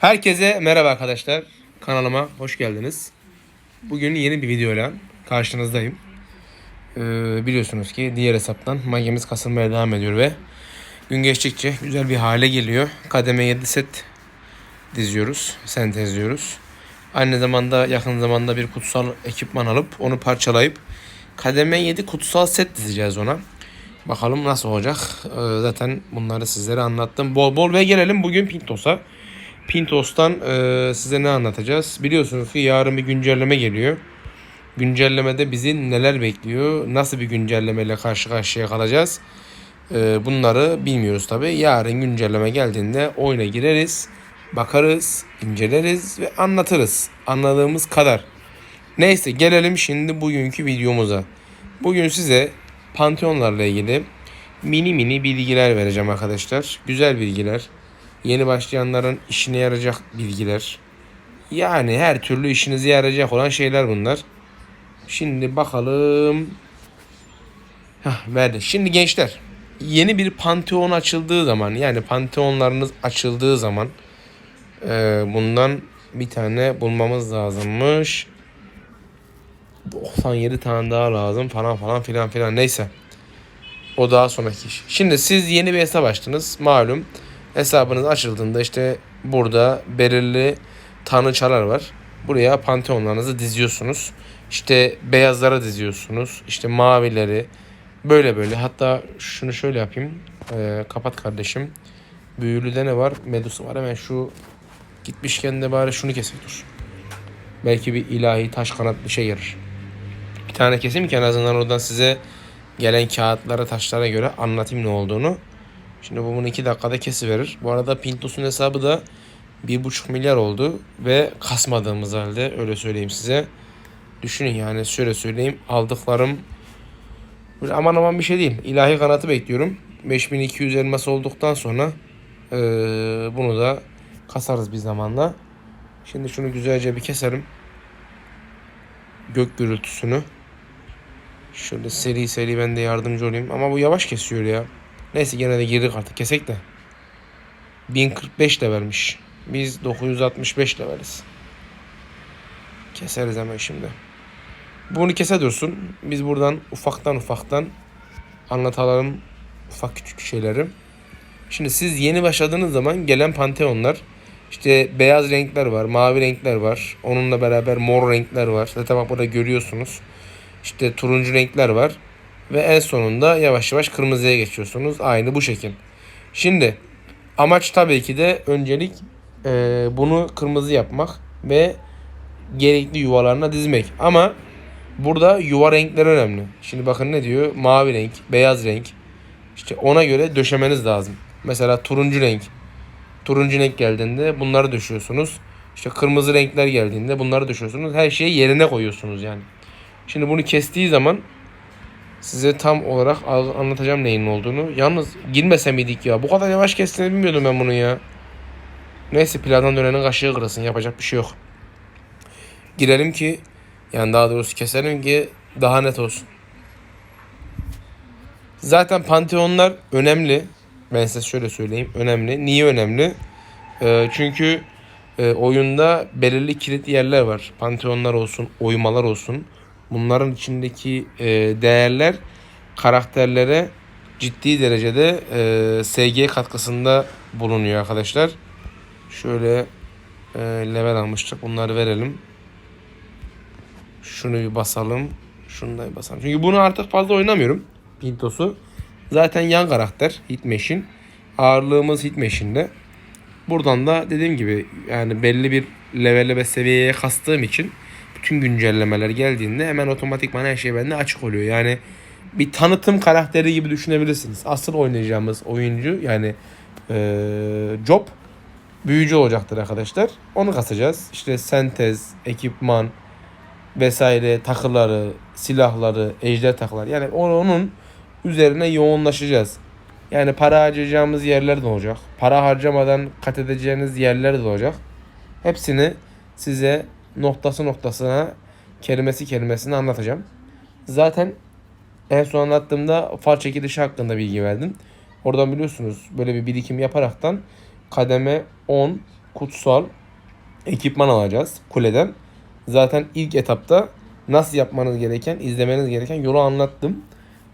Herkese merhaba arkadaşlar. Kanalıma hoş geldiniz. Bugün yeni bir videoyla karşınızdayım. Ee, biliyorsunuz ki diğer hesaptan magemiz kasılmaya devam ediyor ve gün geçtikçe güzel bir hale geliyor. Kademe 7 set diziyoruz, sentezliyoruz. Aynı zamanda yakın zamanda bir kutsal ekipman alıp onu parçalayıp kademe 7 kutsal set dizeceğiz ona. Bakalım nasıl olacak. Ee, zaten bunları sizlere anlattım. Bol bol ve gelelim bugün Pintos'a. Pintos'tan e, size ne anlatacağız? Biliyorsunuz ki yarın bir güncelleme geliyor. Güncellemede bizi neler bekliyor? Nasıl bir güncellemeyle karşı karşıya kalacağız? E, bunları bilmiyoruz tabi. Yarın güncelleme geldiğinde oyuna gireriz, bakarız, inceleriz ve anlatırız. Anladığımız kadar. Neyse gelelim şimdi bugünkü videomuza. Bugün size Pantheonlarla ilgili mini mini bilgiler vereceğim arkadaşlar. Güzel bilgiler. Yeni başlayanların işine yarayacak bilgiler. Yani her türlü işinize yarayacak olan şeyler bunlar. Şimdi bakalım. Hah, verdi. Şimdi gençler yeni bir panteon açıldığı zaman yani panteonlarınız açıldığı zaman e, bundan bir tane bulmamız lazımmış. 97 tane daha lazım falan falan filan filan neyse. O daha sonraki iş. Şimdi siz yeni bir hesap açtınız. Malum hesabınız açıldığında işte burada belirli tanrıçalar var. Buraya panteonlarınızı diziyorsunuz. İşte beyazlara diziyorsunuz. İşte mavileri. Böyle böyle. Hatta şunu şöyle yapayım. Ee, kapat kardeşim. Büyülüde ne var? Medusa var. Hemen şu gitmişken de bari şunu kesek dur. Belki bir ilahi taş kanat bir şey yarar. Bir tane keseyim ki en azından oradan size gelen kağıtlara taşlara göre anlatayım ne olduğunu. Şimdi bu bunu 2 dakikada kesiverir. Bu arada Pintos'un hesabı da 1,5 milyar oldu ve kasmadığımız halde öyle söyleyeyim size. Düşünün yani şöyle söyleyeyim aldıklarım aman aman bir şey değil. İlahi kanatı bekliyorum. 5200 elmas olduktan sonra eee, bunu da kasarız bir zamanla. Şimdi şunu güzelce bir keserim. Gök gürültüsünü. Şöyle seri seri ben de yardımcı olayım. Ama bu yavaş kesiyor ya. Neyse gene de girdik artık. Kesek de. 1045 de vermiş. Biz 965 leveliz. Keseriz hemen şimdi. Bunu kese dursun. Biz buradan ufaktan ufaktan anlatalım ufak küçük şeyleri. Şimdi siz yeni başladığınız zaman gelen panteonlar işte beyaz renkler var, mavi renkler var. Onunla beraber mor renkler var. Zaten bak burada görüyorsunuz. İşte turuncu renkler var. Ve en sonunda yavaş yavaş kırmızıya geçiyorsunuz. Aynı bu şekil. Şimdi amaç tabii ki de öncelik e, bunu kırmızı yapmak ve gerekli yuvalarına dizmek. Ama burada yuva renkleri önemli. Şimdi bakın ne diyor? Mavi renk, beyaz renk. İşte ona göre döşemeniz lazım. Mesela turuncu renk. Turuncu renk geldiğinde bunları döşüyorsunuz. İşte kırmızı renkler geldiğinde bunları döşüyorsunuz. Her şeyi yerine koyuyorsunuz yani. Şimdi bunu kestiği zaman size tam olarak anlatacağım neyin olduğunu. Yalnız girmese miydik ya? Bu kadar yavaş kestiğini bilmiyordum ben bunu ya. Neyse plandan dönenin kaşığı kırılsın. Yapacak bir şey yok. Girelim ki yani daha doğrusu keselim ki daha net olsun. Zaten panteonlar önemli. Ben size şöyle söyleyeyim. Önemli. Niye önemli? Ee, çünkü e, oyunda belirli kilit yerler var. Panteonlar olsun, oymalar olsun. Bunların içindeki e, değerler karakterlere ciddi derecede e, SG katkısında bulunuyor arkadaşlar. Şöyle e, level almıştık. Bunları verelim. Şunu bir basalım. Şunu da bir basalım. Çünkü bunu artık fazla oynamıyorum. Pintos'u. Zaten yan karakter Hitmash'in. Ağırlığımız Hitmash'inde. Buradan da dediğim gibi yani belli bir levele ve seviyeye kastığım için bütün güncellemeler geldiğinde hemen otomatikman her şey bende açık oluyor. Yani bir tanıtım karakteri gibi düşünebilirsiniz. Asıl oynayacağımız oyuncu yani ee, Job büyücü olacaktır arkadaşlar. Onu kasacağız. İşte sentez, ekipman vesaire takıları, silahları, ejder takıları. Yani onun üzerine yoğunlaşacağız. Yani para harcayacağımız yerler de olacak. Para harcamadan kat edeceğiniz yerler de olacak. Hepsini size noktası noktasına kelimesi kelimesine anlatacağım. Zaten en son anlattığımda far çekilişi hakkında bilgi verdim. Oradan biliyorsunuz böyle bir birikim yaparaktan kademe 10, kutsal ekipman alacağız kuleden. Zaten ilk etapta nasıl yapmanız gereken, izlemeniz gereken yolu anlattım.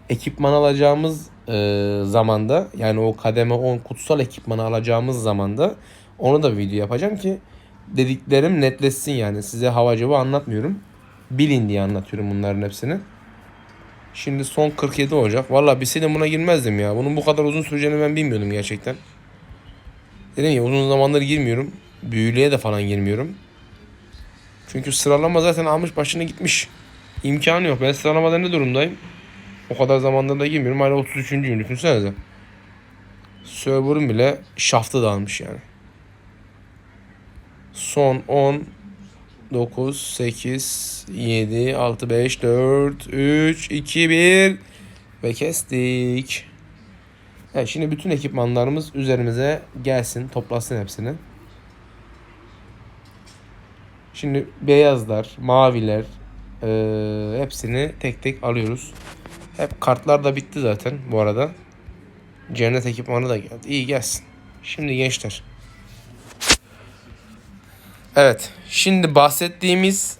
Ekipman alacağımız e, zamanda yani o kademe 10 kutsal ekipmanı alacağımız zamanda onu da bir video yapacağım ki dediklerim netleşsin yani. Size havacıva anlatmıyorum. Bilin diye anlatıyorum bunların hepsini. Şimdi son 47 olacak. Valla bilseydim buna girmezdim ya. Bunun bu kadar uzun süreceğini ben bilmiyordum gerçekten. Dedim ya uzun zamandır girmiyorum. Büyülüğe de falan girmiyorum. Çünkü sıralama zaten almış başını gitmiş. İmkanı yok. Ben sıralamada ne durumdayım? O kadar zamandır da girmiyorum. Hala 33. gün düşünsenize. Server'ım bile şaftı dağılmış yani. Son 10 9 8 7 6 5 4 3 2 1 ve kestik. Evet şimdi bütün ekipmanlarımız üzerimize gelsin, toplasın hepsini. Şimdi beyazlar, maviler eee, hepsini tek tek alıyoruz. Hep kartlar da bitti zaten bu arada. Cennet ekipmanı da geldi. İyi gelsin. Şimdi gençler. Evet. Şimdi bahsettiğimiz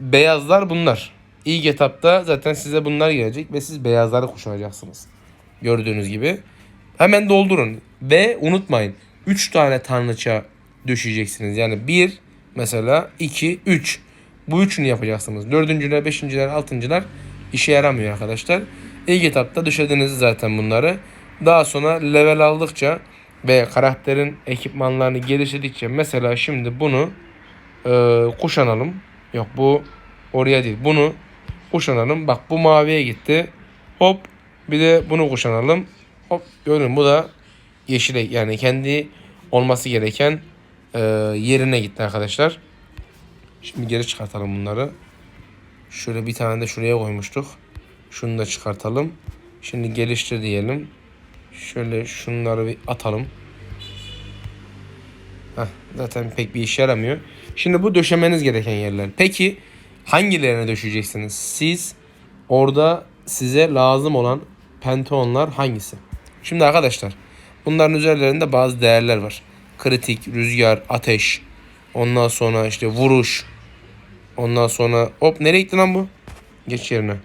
beyazlar bunlar. İlk etapta zaten size bunlar gelecek ve siz beyazları kuşanacaksınız. Gördüğünüz gibi. Hemen doldurun. Ve unutmayın. 3 tane tanrıça düşeceksiniz. Yani 1 mesela 2 3. Bu üçünü yapacaksınız. Dördüncüler, beşinciler, altıncılar işe yaramıyor arkadaşlar. İlk etapta düşediniz zaten bunları. Daha sonra level aldıkça ve karakterin ekipmanlarını geliştirdikçe mesela şimdi bunu e, kuşanalım. Yok bu oraya değil. Bunu kuşanalım. Bak bu maviye gitti. Hop bir de bunu kuşanalım. Hop görün bu da yeşile yani kendi olması gereken e, yerine gitti arkadaşlar. Şimdi geri çıkartalım bunları. Şöyle bir tane de şuraya koymuştuk. Şunu da çıkartalım. Şimdi geliştir diyelim. Şöyle şunları bir atalım. Heh, zaten pek bir işe yaramıyor. Şimdi bu döşemeniz gereken yerler. Peki hangilerine döşeyeceksiniz? Siz orada size lazım olan pentonlar hangisi? Şimdi arkadaşlar bunların üzerlerinde bazı değerler var. Kritik, rüzgar, ateş, ondan sonra işte vuruş, ondan sonra hop nereye gitti lan bu? Geç yerine.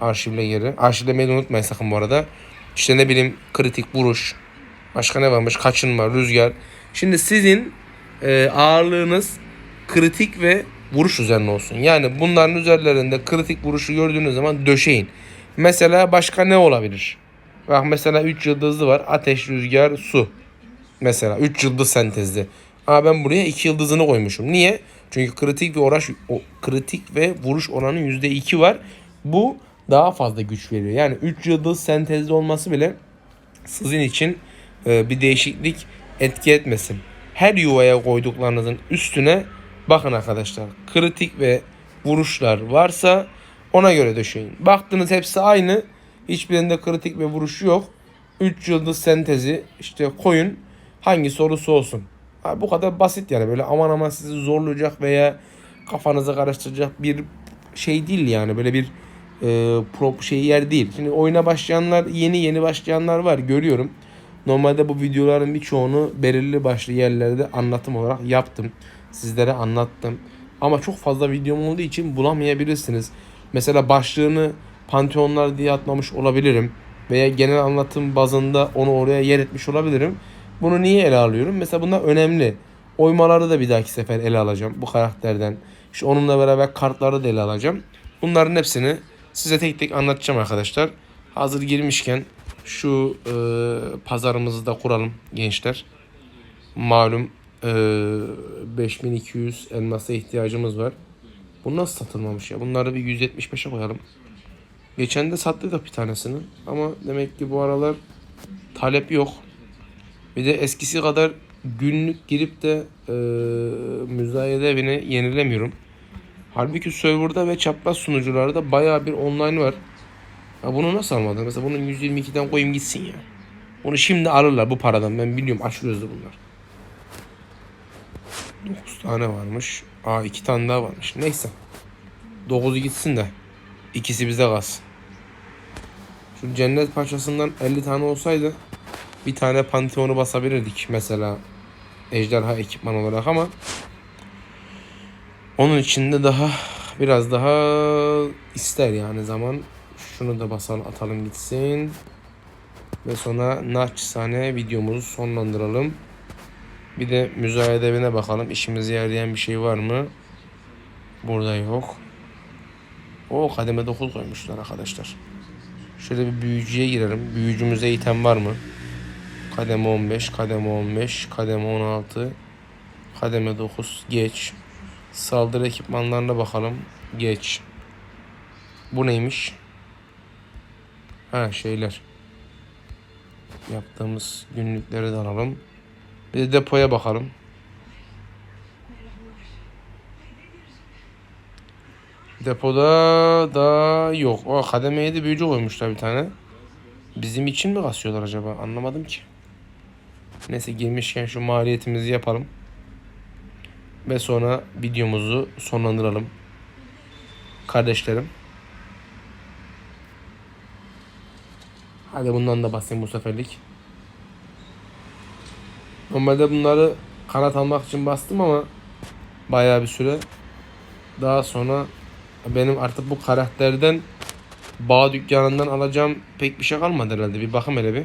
Arşivle geri. Arşivlemeyi de unutmayın sakın bu arada. İşte ne bileyim kritik vuruş. Başka ne varmış? Kaçınma, rüzgar. Şimdi sizin e, ağırlığınız kritik ve vuruş üzerine olsun. Yani bunların üzerlerinde kritik vuruşu gördüğünüz zaman döşeyin. Mesela başka ne olabilir? Bak mesela 3 yıldızlı var. Ateş, rüzgar, su. Mesela 3 yıldız sentezli. Ama ben buraya 2 yıldızını koymuşum. Niye? Çünkü kritik ve uğraş o, kritik ve vuruş oranı %2 var. Bu daha fazla güç veriyor. Yani 3 yıldız sentezli olması bile sizin için e, bir değişiklik etki etmesin. Her yuvaya koyduklarınızın üstüne bakın arkadaşlar. Kritik ve vuruşlar varsa ona göre döşeyin. Baktınız hepsi aynı. Hiçbirinde kritik ve vuruş yok. 3 yıldız sentezi işte koyun. Hangi sorusu olsun. Ha, bu kadar basit yani böyle aman aman sizi zorlayacak veya kafanızı karıştıracak bir şey değil yani böyle bir e, pro şey yer değil. Şimdi oyuna başlayanlar yeni yeni başlayanlar var görüyorum. Normalde bu videoların birçoğunu belirli başlı yerlerde anlatım olarak yaptım. Sizlere anlattım. Ama çok fazla videom olduğu için bulamayabilirsiniz. Mesela başlığını Pantheonlar diye atmamış olabilirim. Veya genel anlatım bazında onu oraya yer etmiş olabilirim. Bunu niye ele alıyorum? Mesela bunlar önemli. Oymaları da bir dahaki sefer ele alacağım bu karakterden. İşte onunla beraber kartları da ele alacağım. Bunların hepsini size tek tek anlatacağım arkadaşlar. Hazır girmişken şu e, pazarımızı da kuralım gençler. Malum e, 5200 elmasa ihtiyacımız var. Bu nasıl satılmamış ya? Bunları bir 175'e koyalım. Geçen de sattık bir tanesini. Ama demek ki bu aralar talep yok. Bir de eskisi kadar günlük girip de e, müzayede evine yenilemiyorum. Halbuki serverda ve çapraz sunucularda baya bir online var. Ya bunu nasıl almadın? Mesela bunun 122'den koyayım gitsin ya. Onu şimdi alırlar bu paradan. Ben biliyorum açıyoruz da bunlar. 9 tane varmış. Aa 2 tane daha varmış. Neyse. 9'u gitsin de. ikisi bize kalsın. Şu cennet parçasından 50 tane olsaydı bir tane panteonu basabilirdik mesela. ejderha ekipman olarak ama onun içinde daha biraz daha ister yani zaman. Şunu da basalım atalım gitsin. Ve sonra naçizane videomuzu sonlandıralım. Bir de müzayede evine bakalım. İşimize yarayan bir şey var mı? Burada yok. O kademe 9 koymuşlar arkadaşlar. Şöyle bir büyücüye girelim. Büyücümüzde item var mı? Kademe 15, kademe 15, kademe 16, kademe 9 geç. Saldırı ekipmanlarına bakalım. Geç. Bu neymiş? Ha şeyler. Yaptığımız günlükleri de alalım. Bir de depoya bakalım. Depoda da yok. O kademeye de büyücü koymuşlar bir tane. Bizim için mi kasıyorlar acaba? Anlamadım ki. Neyse girmişken şu maliyetimizi yapalım. Ve sonra videomuzu sonlandıralım. Kardeşlerim. Hadi bundan da basayım bu seferlik. Normalde bunları kanat almak için bastım ama bayağı bir süre. Daha sonra benim artık bu karakterden bağ dükkanından alacağım pek bir şey kalmadı herhalde. Bir bakım hele bir.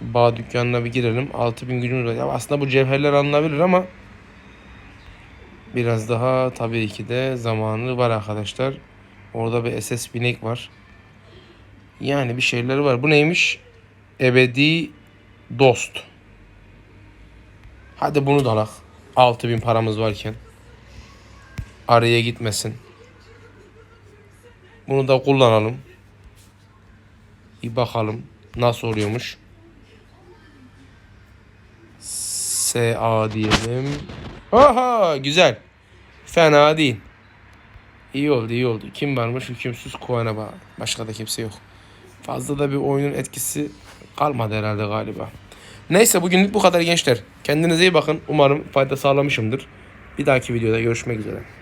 Bağ dükkanına bir girelim. 6000 gücümüz var. Ya aslında bu cevherler alınabilir ama biraz daha tabii ki de zamanı var arkadaşlar. Orada bir SS binek var. Yani bir şeyler var. Bu neymiş? Ebedi dost. Hadi bunu da alak. 6000 paramız varken. Araya gitmesin. Bunu da kullanalım. Bir bakalım nasıl oluyormuş. SA diyelim. Aha güzel. Fena değil. İyi oldu iyi oldu. Kim varmış? Hükümsüz Kuana bağ. Başka da kimse yok. Fazla da bir oyunun etkisi kalmadı herhalde galiba. Neyse bugünlük bu kadar gençler. Kendinize iyi bakın. Umarım fayda sağlamışımdır. Bir dahaki videoda görüşmek üzere.